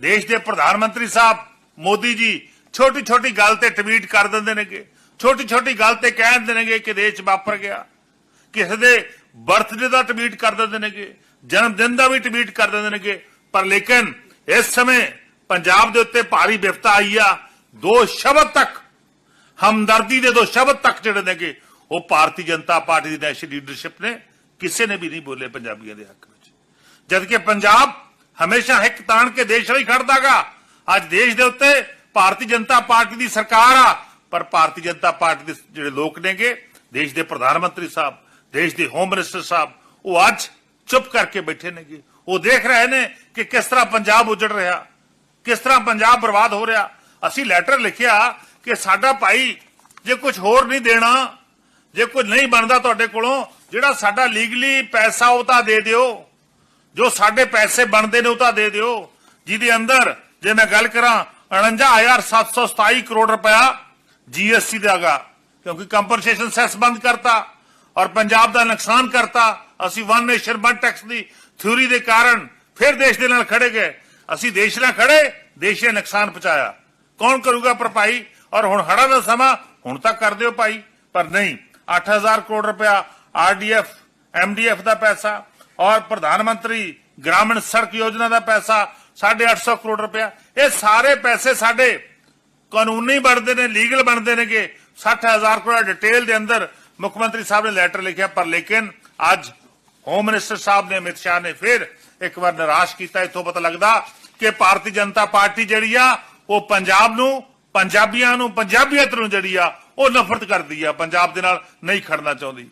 ਦੇਸ਼ ਦੇ ਪ੍ਰਧਾਨ ਮੰਤਰੀ ਸਾਹਿਬ ਮੋਦੀ ਜੀ ਛੋਟੀ ਛੋਟੀ ਗੱਲ ਤੇ ਟਵੀਟ ਕਰ ਦਿੰਦੇ ਨੇਗੇ। ਛੋਟੀ ਛੋਟੀ ਗੱਲ ਤੇ ਕਹਿ ਦਿੰਦੇ ਨੇਗੇ ਕਿ ਦੇਸ਼ ਵਾਪਰ ਗਿਆ। ਕਿਸੇ ਦੇ ਬਰਥਡੇ ਦਾ ਟਵੀਟ ਕਰ ਦਿੰਦੇ ਨੇਗੇ ਜਨਮ ਦਿਨ ਦਾ ਵੀ ਟਵੀਟ ਕਰ ਦਿੰਦੇ ਨੇਗੇ। ਪਰ ਲੇਕਿਨ ਇਸ ਸਮੇਂ ਪੰਜਾਬ ਦੇ ਉੱਤੇ ਭਾਰੀ ਵਿਪਤਾ ਆਈ ਆ। ਦੋ ਸ਼ਬਦ ਤੱਕ, ਹਮਦਰਦੀ ਦੇ ਦੋ ਸ਼ਬਦ ਤੱਕ ਜਿਹੜੇ ਨੇਗੇ, ਉਹ ਭਾਰਤੀ ਜਨਤਾ ਪਾਰਟੀ ਦੀ ਨੈਸ਼ਨਲ ਲੀਡਰਸ਼ਿਪ ਨੇ ਕਿਸੇ ਨੇ ਵੀ ਨਹੀਂ ਬੋਲੇ ਪੰਜਾਬੀਆਂ ਦੇ ਹੱਕ ਵਿੱਚ। ਜਦਕਿ ਪੰਜਾਬ ਹਮੇਸ਼ਾ ਹਿੱਕ ਤਾਣ ਕੇ ਦੇਸ਼ ਲਈ ਖੜਦਾਗਾ। ਅੱਜ ਦੇਸ਼ ਦੇ ਉੱਤੇ ਭਾਰਤੀ ਜਨਤਾ ਪਾਰਟੀ ਦੀ ਸਰਕਾਰ ਆ, ਪਰ ਭਾਰਤੀ ਜਨਤਾ ਪਾਰਟੀ ਦੇ ਜਿਹੜੇ ਲੋਕ ਨੇਗੇ, ਦੇਸ਼ ਦੇ ਪ੍ਰਧਾਨ ਮੰਤਰੀ ਸਾਹਿਬ, ਦੇਸ਼ ਦੇ ਹੋਮ ਮਿਨਿਸਟਰ ਸਾਹਿਬ, ਉਹ ਅੱਜ ਚੁੱਪ ਕਰਕੇ ਬੈਠੇ ਨੇਗੇ। ਉਹ ਦੇਖ ਰਹੇ ਨੇ ਕਿ ਕਿਸ ਤਰ੍ਹਾਂ ਪੰਜਾਬ ਉਜੜ ਰਿਹਾ, ਕਿਸ ਤਰ੍ਹਾਂ ਪੰਜਾਬ ਬਰਬਾਦ ਹੋ ਰਿਹਾ। ਅਸੀਂ ਲੈਟਰ ਲਿਖਿਆ ਕਿ ਸਾਡਾ ਭਾਈ ਜੇ ਕੁਝ ਹੋਰ ਨਹੀਂ ਦੇਣਾ, ਜੇ ਕੁਝ ਨਹੀਂ ਬਣਦਾ ਤੁਹਾਡੇ ਕੋਲੋਂ, ਜਿਹੜਾ ਸਾਡਾ ਲੀਗਲੀ ਪੈਸਾ ਉਹ ਤਾਂ ਦੇ ਦਿਓ। ਜੋ ਸਾਡੇ ਪੈਸੇ ਬਣਦੇ ਨੇ ਉਹ ਤਾਂ ਦੇ ਦਿਓ। ਜਿਹਦੇ ਅੰਦਰ ਜੇ ਮੈਂ ਗੱਲ ਕਰਾਂ 49727 ਕਰੋੜ ਰੁਪਇਆ ਜੀਐਸਟੀ ਦਾਗਾ ਕਿਉਂਕਿ ਕੰਪਨਸੇਸ਼ਨ ਸੈਸ ਬੰਦ ਕਰਤਾ ਔਰ ਪੰਜਾਬ ਦਾ ਨੁਕਸਾਨ ਕਰਤਾ। ਅਸੀਂ ਵਨ ਨੇਸ਼ਨ ਵਨ ਟੈਕਸ ਦੀ ਥਿਊਰੀ ਦੇ ਕਾਰਨ ਫਿਰ ਦੇਸ਼ ਦੇ ਨਾਲ ਖੜੇ ਗਏ। ਅਸੀਂ ਦੇਸ਼ ਨਾਲ ਖੜੇ, ਦੇਸ਼ ਨੇ ਨੁਕਸਾਨ ਪਹੁੰਚਾਇਆ। ਕੌਣ ਕਰੂਗਾ ਭਰਪਾਈ ਔਰ ਹੁਣ ਹੜਾ ਦਾ ਸਮਾਂ, ਹੁਣ ਤੱਕ ਕਰ ਦਿਓ ਭਾਈ। ਪਰ ਨਹੀਂ 8000 ਕਰੋੜ ਰੁਪਇਆ ਆਰਡੀਐਫ ਐਮਡੀਐਫ ਦਾ ਪੈਸਾ ਔਰ ਪ੍ਰਧਾਨ ਮੰਤਰੀ ਗ੍ਰਾਮੀਣ ਸੜਕ ਯੋਜਨਾ ਦਾ ਪੈਸਾ 850 ਕਰੋੜ ਰੁਪਇਆ। ਇਹ ਸਾਰੇ ਪੈਸੇ ਸਾਡੇ ਕਾਨੂੰਨੀ ਬਣਦੇ ਨੇ, ਲੀਗਲ ਬਣਦੇ ਨੇਗੇ। 60000 ਕਰੋੜ ਡਿਟੇਲ ਦੇ ਅੰਦਰ ਮੁੱਖ ਮੰਤਰੀ ਸਾਹਿਬ ਨੇ ਲੈਟਰ ਲਿਖਿਆ, ਪਰ ਲੇਕਿਨ ਅੱਜ ਹੋਮ ਮਿਨਿਸਟਰ ਸਾਹਿਬ ਨੇ, ਅਮਿਤ ਸ਼ਾਹ ਨੇ ਫਿਰ ਇੱਕ ਵਾਰ ਨਿਰਾਸ਼ ਕੀਤਾ। ਇਥੋਂ ਪਤਾ ਲੱਗਦਾ ਕਿ ਭਾਰਤੀ ਜਨਤਾ ਪਾਰਟੀ ਜਿਹੜੀ ਆ, ਉਹ ਪੰਜਾਬ ਨੂੰ, ਪੰਜਾਬੀਆਂ ਨੂੰ, ਪੰਜਾਬੀਅਤ ਨੂੰ ਜਿਹੜੀ ਆ, ਉਹ ਨਫ਼ਰਤ ਕਰਦੀ ਆ। ਪੰਜਾਬ ਦੇ ਨਾਲ ਨਹੀਂ ਖੜਨਾ ਚਾਹੁੰਦੀ।